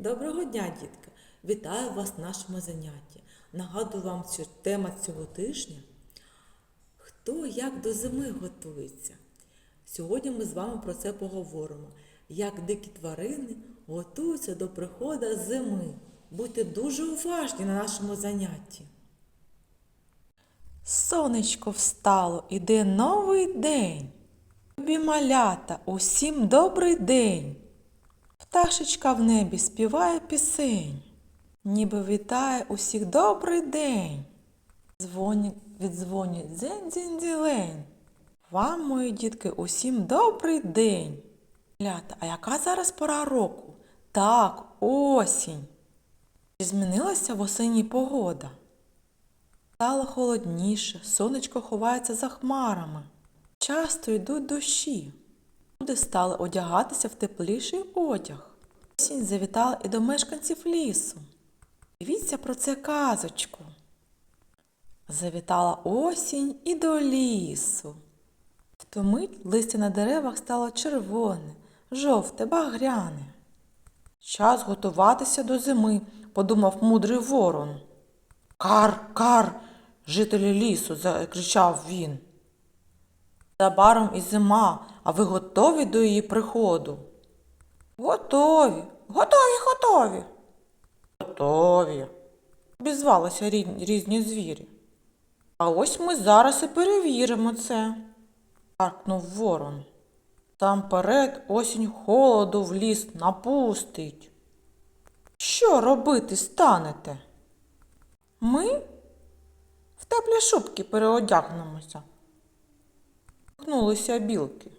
Доброго дня, дітки! Вітаю вас в нашому занятті. Нагадую вам цю тема цього тижня. Хто як до зими готується? Сьогодні ми з вами про це поговоримо. Як дикі тварини готуються до приходу зими. Будьте дуже уважні на нашому занятті. Сонечко встало, іде новий день. Любі малята, усім добрий день. Пташечка в небі співає пісень, ніби вітає усіх добрий день. Дзвонять, дзень дзень дзілень. Вам, мої дітки, усім добрий день. Лята, а яка зараз пора року? Так, осінь. Чи змінилася в осені погода? Стало холодніше, сонечко ховається за хмарами. Часто йдуть дощі. Люди стали одягатися в тепліший одяг. Осінь завітала і до мешканців лісу. Дивіться про це казочку. Завітала осінь і до лісу. В ту мить листя на деревах стало червоне, жовте, багряне. Час готуватися до зими, подумав мудрий ворон. Кар, кар, жителі лісу, закричав він. Забаром і зима, а ви готові до її приходу? Готові, готові, готові. Готові. Обізвалися різні звірі. А ось ми зараз і перевіримо це, гаркнув ворон. Там перед осінь холоду в ліс напустить. Що робити станете? Ми в теплі шубки переодягнемося. Ткнулися білки.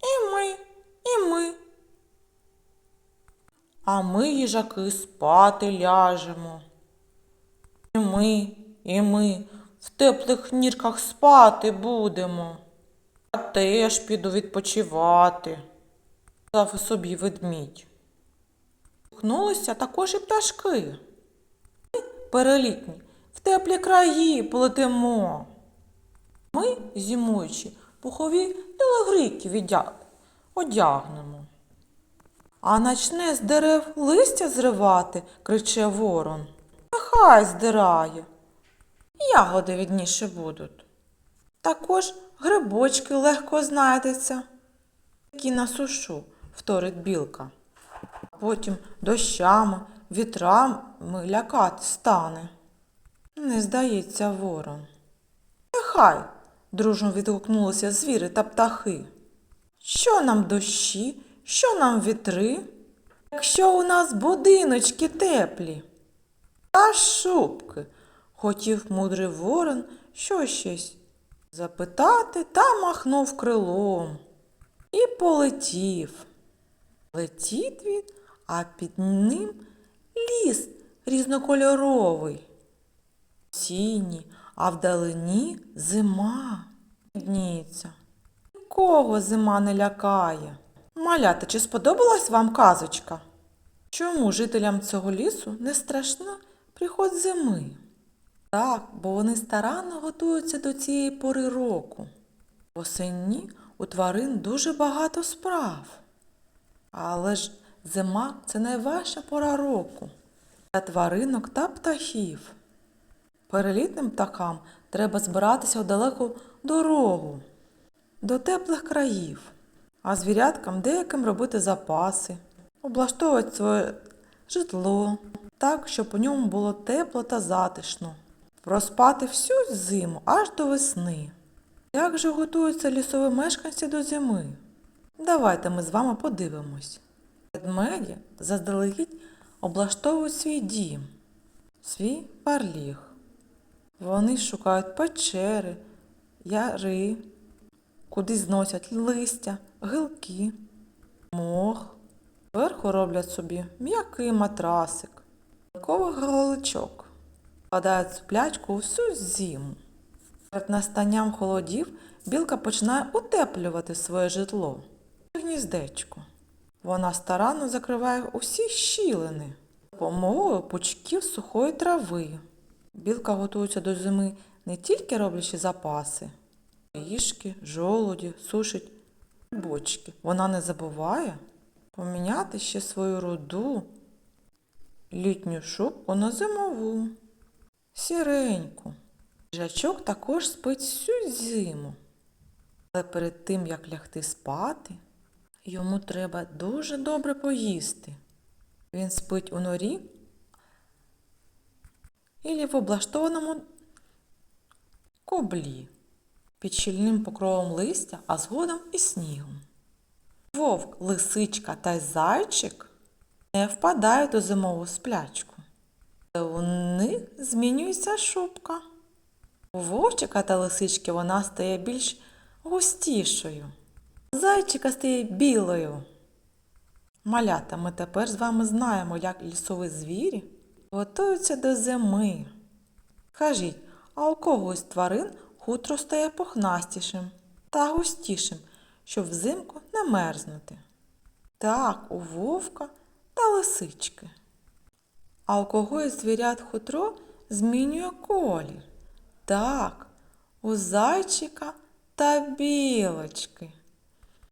І ми, і ми. А ми, їжаки, спати ляжемо. І ми, і ми в теплих нірках спати будемо. Я теж піду відпочивати, сказав собі ведмідь. Ткнулися також і пташки. Ми, перелітні, в теплі краї полетимо. Ми, зимуючи, пухові віддя... одягнемо. А начне з дерев листя зривати, криче ворон. Нехай здирає. Ягоди відніше будуть. Також грибочки легко знайдеться, які на сушу, вторить білка. Потім дощами, вітрами лякати стане. Не здається ворон. Нехай, дружно відгукнулися звіри та птахи. Що нам дощі, що нам вітри, якщо у нас будиночки теплі? Та шубки, хотів мудрий ворон що щось запитати та махнув крилом. І полетів. Летить він, а під ним ліс різнокольоровий. Осінні, а вдалині зима дніється. Нікого зима не лякає. Малята, чи сподобалась вам казочка? Чому жителям цього лісу не страшна приход зими? Так, бо вони старанно готуються до цієї пори року. Восені у тварин дуже багато справ. Але ж зима це найважча пора року для тваринок та птахів. Перелітним птахам треба збиратися у далеку дорогу до теплих країв, а звіряткам деяким робити запаси, облаштовувати своє житло так, щоб у ньому було тепло та затишно, проспати всю зиму аж до весни. Як же готуються лісові мешканці до зими? Давайте ми з вами подивимось. Ведмеді заздалегідь облаштовують свій дім, свій парліг. Вони шукають печери, яри, куди зносять листя, гілки, мох. Зверху роблять собі м'який матрасик, кових галичок, вкладають сплячку всю зиму. Перед настанням холодів білка починає утеплювати своє житло, гніздечко. Вона старанно закриває усі щілини допомогою пучків сухої трави. Білка готується до зими не тільки роблячи запаси, їжки, жолуді, сушить бочки. Вона не забуває поміняти ще свою руду літню шубку на зимову, сіреньку. Їжачок також спить всю зиму. Але перед тим, як лягти спати, йому треба дуже добре поїсти. Він спить у норі і в облаштованому коблі під щільним покровом листя, а згодом і снігом. Вовк, лисичка та зайчик не впадають у зимову сплячку. Але у них змінюється шубка. У вовчика та лисички вона стає більш густішою. Зайчика стає білою. Малята, ми тепер з вами знаємо, як лісові звірі готуються до зими. Скажіть, а у когось з тварин хутро стає пухнастішим та густішим, щоб взимку не мерзнути? Так, у вовка та лисички. А у когось звірят хутро змінює колір. Так, у зайчика та білочки.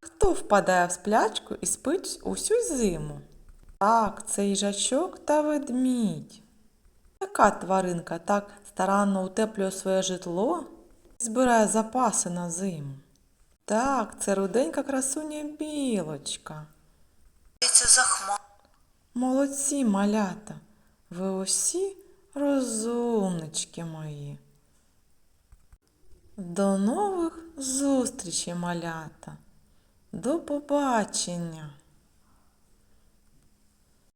Хто впадає в сплячку і спить усю зиму? Так, це їжачок та ведмідь. Яка тваринка так старанно утеплює своє житло і збирає запаси на зиму? Так, це руденька красуня білочка. Молодці, малята, ви усі розумнички мої. До нових зустрічей, малята. До побачення!